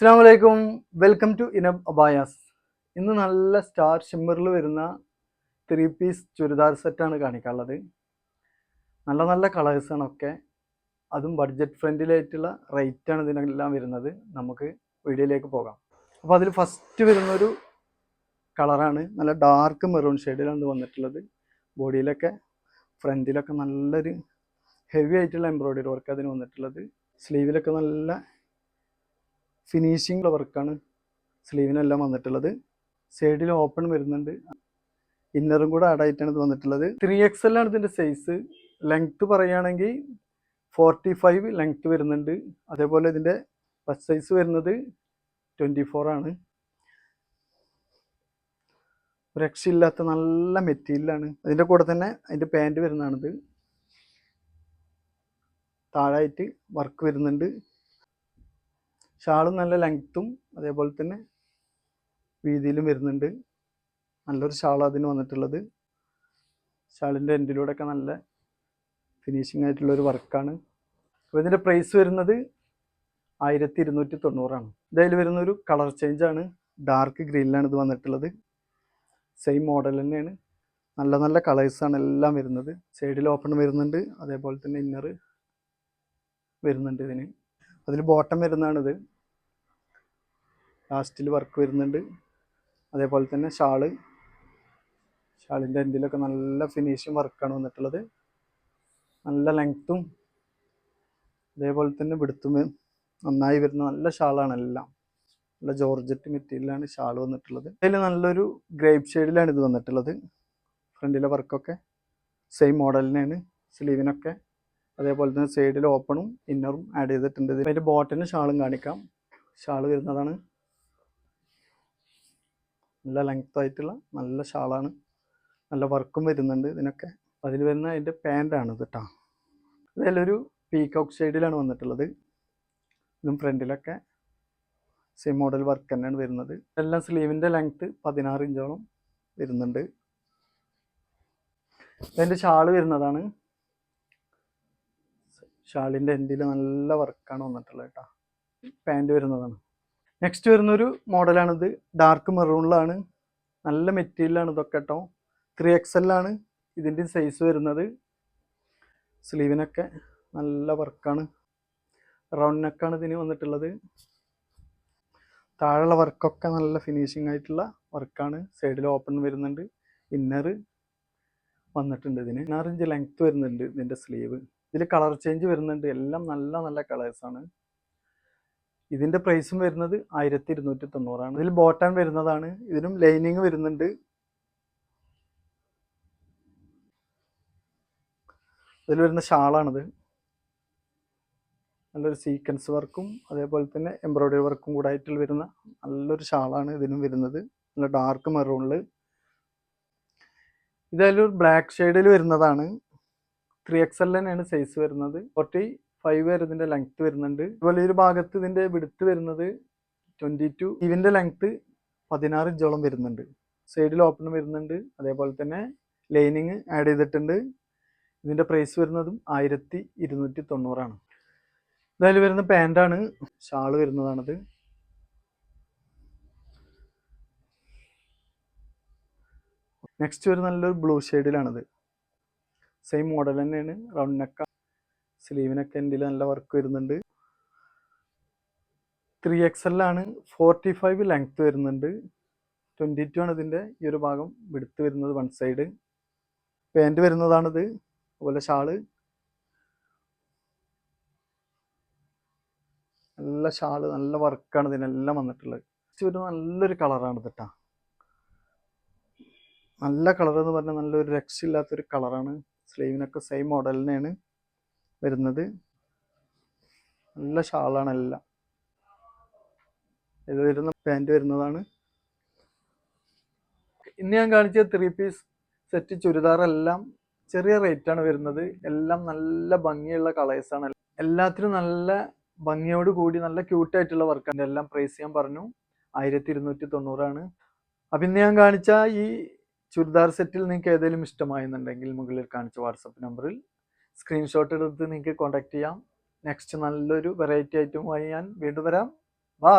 അസ്സാം വലൈക്കും welcome to ഇനബ് abayas ഇന്ന് നല്ല സ്റ്റാർ ഷിമ്മറിൽ വരുന്ന ത്രീ പീസ് ചുരിദാർ സെറ്റാണ് കാണിക്കാനുള്ളത്. നല്ല നല്ല കളേഴ്സാണ് ഒക്കെ. അതും ബഡ്ജറ്റ് ഫ്രണ്ട്ലിയായിട്ടുള്ള റേറ്റാണ് ഇതിനെല്ലാം വരുന്നത്. നമുക്ക് വീഡിയോയിലേക്ക് പോകാം. അപ്പോൾ അതിൽ ഫസ്റ്റ് വരുന്നൊരു കളറാണ് നല്ല ഡാർക്ക് മെറൂൺ ഷെയ്ഡിലാണ് വന്നിട്ടുള്ളത്. ബോഡിയിലൊക്കെ ഫ്രണ്ടിലൊക്കെ നല്ലൊരു ഹെവി ആയിട്ടുള്ള എംബ്രോയ്ഡറി വർക്ക് അതിന് വന്നിട്ടുള്ളത്. സ്ലീവിലൊക്കെ നല്ല ഫിനിഷിംഗ് വർക്കാണ് സ്ലീവിനെല്ലാം വന്നിട്ടുള്ളത്. സൈഡിൽ ഓപ്പൺ വരുന്നുണ്ട്. ഇന്നറും കൂടെ ആഡ് ആയിട്ടാണ് ഇത് വന്നിട്ടുള്ളത്. ത്രീ എക്സ് എല്ലാണ് ഇതിന്റെ സൈസ് ലെങ്ത്ത് പറയുകയാണെങ്കിൽ ഫോർട്ടി ഫൈവ് ലെങ്ത്ത് വരുന്നുണ്ട്. അതേപോലെ ഇതിന്റെ ബസ് സൈസ് വരുന്നത് ട്വന്റി ആണ്. രക്ഷയില്ലാത്ത നല്ല മെറ്റീരിയലാണ് അതിന്റെ കൂടെ തന്നെ അതിന്റെ പാന്റ് വരുന്നതാണിത്. താഴായിട്ട് വർക്ക് വരുന്നുണ്ട്. ഷാളും നല്ല ലെങ്ത്തും അതേപോലെ തന്നെ വീതിയിലും വരുന്നുണ്ട്. നല്ലൊരു ഷാൾ അതിന് വന്നിട്ടുള്ളത്. ഷാളിന്റെ എൻഡിലൂടെയൊക്കെ നല്ല ഫിനിഷിംഗ് ആയിട്ടുള്ളൊരു വർക്കാണ് അപ്പോൾ ഇതിന്റെ പ്രൈസ് വരുന്നത് ആയിരത്തി ഇരുന്നൂറ്റി തൊണ്ണൂറാണ് ഇതായി വരുന്നൊരു കളർ ചേഞ്ചാണ് ഡാർക്ക് ഗ്രീനിലാണ് ഇത് വന്നിട്ടുള്ളത്. സെയിം മോഡൽ തന്നെയാണ്. നല്ല നല്ല കളേഴ്സാണ് എല്ലാം വരുന്നത്. സൈഡിൽ ഓപ്പൺ വരുന്നുണ്ട്. അതേപോലെ തന്നെ ഇന്നർ വരുന്നുണ്ട് ഇതിന്. അതിൽ ബോട്ടം വരുന്നതാണിത്. ലാസ്റ്റിൽ വർക്ക് വരുന്നുണ്ട്. അതേപോലെ തന്നെ ഷാൾ. ഷാളിന്റെ എൻഡിലൊക്കെ നല്ല ഫിനിഷിങ് വർക്കാണ് വന്നിട്ടുള്ളത്. നല്ല ലെങ്ത്തും അതേപോലെ തന്നെ വിടുത്തും നന്നായി വരുന്ന നല്ല ഷാളാണ് എല്ലാം. നല്ല ജോർജറ്റ് മെറ്റീരിയലാണ് ഷാൾ വന്നിട്ടുള്ളത്. അതിൽ നല്ലൊരു ഗ്രേപ്പ് ഷെയ്ഡിലാണ് ഇത് വന്നിട്ടുള്ളത്. ഫ്രണ്ടിലെ വർക്കൊക്കെ സെയിം മോഡലിനാണ് സ്ലീവിനൊക്കെ അതേപോലെ തന്നെ സൈഡിൽ ഓപ്പണും ഇന്നറും ആഡ് ചെയ്തിട്ടുണ്ട്. അതിന്റെ ബോട്ടിന് ഷാളും കാണിക്കാം. ഷാൾ വരുന്നതാണ്. നല്ല ലെങ്ത് ആയിട്ടുള്ള നല്ല ഷാളാണ് നല്ല വർക്കും വരുന്നുണ്ട് ഇതിനൊക്കെ. അതിൽ വരുന്ന അതിന്റെ പാന്റാണ് ഇത് കേട്ടോ ഇതിലൊരു പീക്കോക്ക് സൈഡിലാണ് വന്നിട്ടുള്ളത്. ഇതും ഫ്രണ്ടിലൊക്കെ സെയിം മോഡൽ വർക്ക് തന്നെയാണ് വരുന്നത്. എല്ലാം സ്ലീവിന്റെ ലെങ്ത്ത് പതിനാറ് ഇഞ്ചോളം വരുന്നുണ്ട്. അതിന്റെ ഷാൾ വരുന്നതാണ്. ഷാളിന്റെ എൻഡിൽ നല്ല വർക്കാണ് വന്നിട്ടുള്ളത് കേട്ടോ. പാന്റ് വരുന്നതാണ്. നെക്സ്റ്റ് വരുന്നൊരു മോഡലാണിത് ഡാർക്ക് മെറൂണിലാണ് നല്ല മെറ്റീരിയലാണ് ഇതൊക്കെ കേട്ടോ. ത്രീ എക്സെല്ലാണ് ഇതിന്റെ സൈസ് വരുന്നത്. സ്ലീവിനൊക്കെ നല്ല വർക്കാണ്. റൗണ്ട് നെക്കാണ് ഇതിന് വന്നിട്ടുള്ളത്. താഴെയുള്ള വർക്കൊക്കെ നല്ല ഫിനിഷിംഗ് ആയിട്ടുള്ള വർക്കാണ്. സൈഡിൽ ഓപ്പൺ വരുന്നുണ്ട്. ഇന്നർ വന്നിട്ടുണ്ട് ഇതിന്. ഇന്നറിഞ്ച് ലെങ്ത്ത് ലെങ്ത് വരുന്നുണ്ട് ഇതിന്റെ സ്ലീവ് ഇതിൽ കളർ ചേഞ്ച് വരുന്നുണ്ട്. എല്ലാം നല്ല നല്ല കളേഴ്സാണ് ഇതിന്റെ പ്രൈസും വരുന്നത് ആയിരത്തി ഇരുന്നൂറ്റി തൊണ്ണൂറാണ് ഇതിൽ ബോട്ടം വരുന്നതാണ്. ഇതിനും ലൈനിങ് വരുന്നുണ്ട്. ഇതിൽ വരുന്ന ഷാളാണിത്. നല്ലൊരു സീക്വൻസ് വർക്കും അതേപോലെ തന്നെ എംബ്രോയ്ഡറി വർക്കും കൂടെ ആയിട്ട് വരുന്ന നല്ലൊരു ഷാളാണ് ഇതിനും വരുന്നത്. നല്ല ഡാർക്ക് മെറൂണിൽ ഇതായാലും ബ്ലാക്ക് ഷെയ്ഡിൽ വരുന്നതാണ്. ത്രീ എക്സ് എൽ തന്നെയാണ് സൈസ് വരുന്നത്. ഫോർട്ടി ഫൈവ് വരെ ഇതിന്റെ ലെങ്ത്ത് വരുന്നുണ്ട്. അതുപോലെ ഒരു ഭാഗത്ത് ഇതിന്റെ വിടുത്ത് വരുന്നത് ട്വന്റി ടു ഇതിന്റെ ലെങ്ത്ത് പതിനാറ് ഇഞ്ചോളം വരുന്നുണ്ട്. സൈഡിൽ ഓപ്പൺ വരുന്നുണ്ട്. അതേപോലെ തന്നെ ലൈനിങ് ആഡ് ചെയ്തിട്ടുണ്ട്. ഇതിന്റെ പ്രൈസ് വരുന്നതും ആയിരത്തി ഇരുന്നൂറ്റി തൊണ്ണൂറാണ്. ഇതായാലും വരുന്ന പാന്റാണ് ഷാൾ വരുന്നതാണത്. നെക്സ്റ്റ് വരുന്ന നല്ലൊരു ബ്ലൂ ഷെയ്ഡിലാണിത് സെയിം മോഡൽ തന്നെയാണ്. റൗണ്ട് നെക്ക സ്ലീവിനൊക്കെ എന്റെ നല്ല വർക്ക് വരുന്നുണ്ട്. ത്രീ എക്സ് എല്ലാണ് ഫോർട്ടി ഫൈവ് ലെങ്ത് വരുന്നുണ്ട്. ട്വന്റി ടു ആണ് ഇതിന്റെ ഈ ഒരു ഭാഗം വിടുത്ത് വരുന്നത് വൺ സൈഡ് പാന്റ് വരുന്നതാണിത്. അതുപോലെ ഷാൾ നല്ല ഷാൾ നല്ല വർക്കാണ് ഇതിനെല്ലാം വന്നിട്ടുള്ളത്. ഒരു നല്ലൊരു കളറാണ് ഇതിട്ടാ നല്ല കളർ എന്ന് പറഞ്ഞാൽ നല്ലൊരു രക്ഷയില്ലാത്തൊരു കളറാണ് സ്ലീവിനൊക്കെ സെയിം മോഡൽ തന്നെയാണ് വരുന്നത്. നല്ല ഷാളാണ് എല്ലാം. ഇത് വരുന്ന പാന്റ് വരുന്നതാണ്. ഇന്ന് ഞാൻ കാണിച്ച ത്രീ പീസ് സെറ്റ് ചുരിദാർ എല്ലാം ചെറിയ റേറ്റ് ആണ് വരുന്നത്. എല്ലാം നല്ല ഭംഗിയുള്ള കളേഴ്സാണ് എല്ലാത്തിനും നല്ല ഭംഗിയോട് കൂടി നല്ല ക്യൂട്ടായിട്ടുള്ള വർക്കാണ് എല്ലാം പ്രൈസ് ഞാൻ പറഞ്ഞു. ആയിരത്തി ഇരുന്നൂറ്റി തൊണ്ണൂറാണ്. അപ്പം ഇന്ന് ഞാൻ കാണിച്ച ഈ ചുരിദാർ സെറ്റിൽ നിങ്ങൾക്ക് ഏതെങ്കിലും ഇഷ്ടമായെന്നുണ്ടെങ്കിൽ മുകളിൽ കാണിച്ച വാട്സപ്പ് നമ്പറിൽ സ്ക്രീൻഷോട്ട് എടുത്ത് നിങ്ങൾക്ക് കോൺടാക്ട് ചെയ്യാം. നെക്സ്റ്റ് നല്ലൊരു വെറൈറ്റി ഐറ്റവുമായി ഞാൻ വീണ്ടും വരാം. ബായ്